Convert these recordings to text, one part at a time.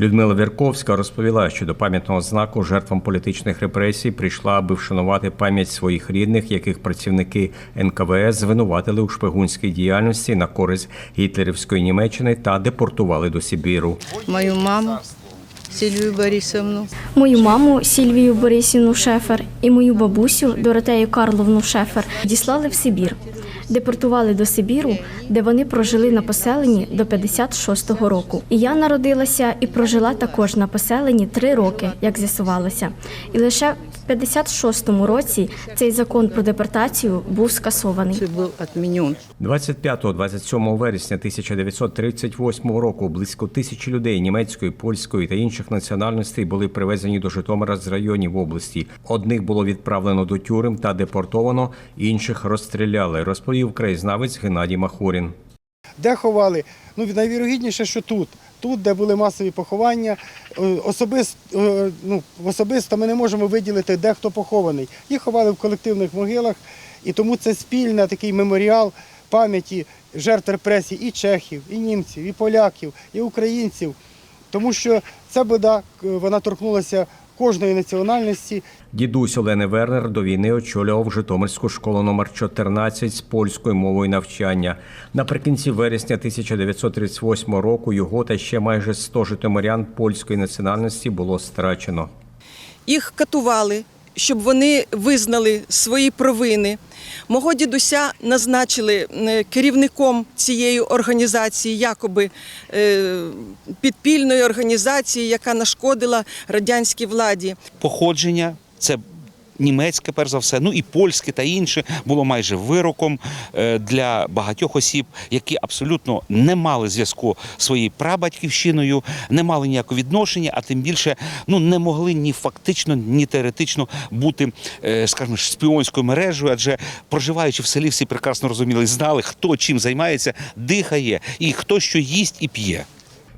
Людмила Вірковська розповіла, що до пам'ятного знаку жертвам політичних репресій прийшла, аби вшанувати пам'ять своїх рідних, яких працівники НКВС звинуватили у шпигунській діяльності на користь гітлерівської Німеччини та депортували до Сибіру. мою маму Сильвию Борисовну, Мою маму Сільвію Борисівну Шефер і мою бабусю Доротею Карловну Шефер діслали в Сибір. Депортували до Сибіру, де вони прожили на поселенні до 56-го року. І я народилася і прожила також на поселенні три роки, як з'ясувалося. І лише 56-му році цей закон про депортацію був скасований. был отменен. 25-27 вересня 1938 року близько тисячі людей німецької, польської та інших національностей були привезені до Житомира з районів області. Одних було відправлено до тюрем та депортовано, інших розстріляли, розповів краєзнавець Геннадій Махорін. Де ховали? Ну, найвірогідніше, що тут. Тут, де були масові поховання, е, особис, е, ну, особисто ми не можемо виділити, де хто похований. Їх ховали в колективних могилах, і тому це спільний такий меморіал пам'яті жертв репресій і чехів, і німців, і поляків, і українців. Тому що ця біда е, вона торкнулася кожної національності. Дідусь Олени Вернер до війни очолював Житомирську школу номер 14 з польською мовою навчання. Наприкінці вересня 1938 року його та ще майже 100 житомирян польської національності було страчено. їх катували, щоб вони визнали свої провини. Мого дідуся назначили керівником цієї організації, якоби е, підпільної організації, яка нашкодила радянській владі. походження. Це німецьке, перш за все, ну і польське та інше було майже вироком е, для багатьох осіб, які абсолютно не мали зв'язку своєю прабатьківщиною, не мали ніякого відношення, а тим більше ну не могли ні фактично, ні теоретично бути, е, скажімо, шпіонською мережею, адже проживаючи в селі, всі прекрасно розуміли, знали, хто чим займається, дихає, і хто що їсть і п'є.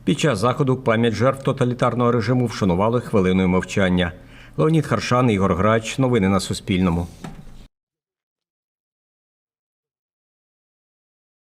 Під час заходу пам'ять жертв тоталітарного режиму вшанували хвилиною мовчання. Леонід Харшан, Ігор Грач. Новини на Суспільному.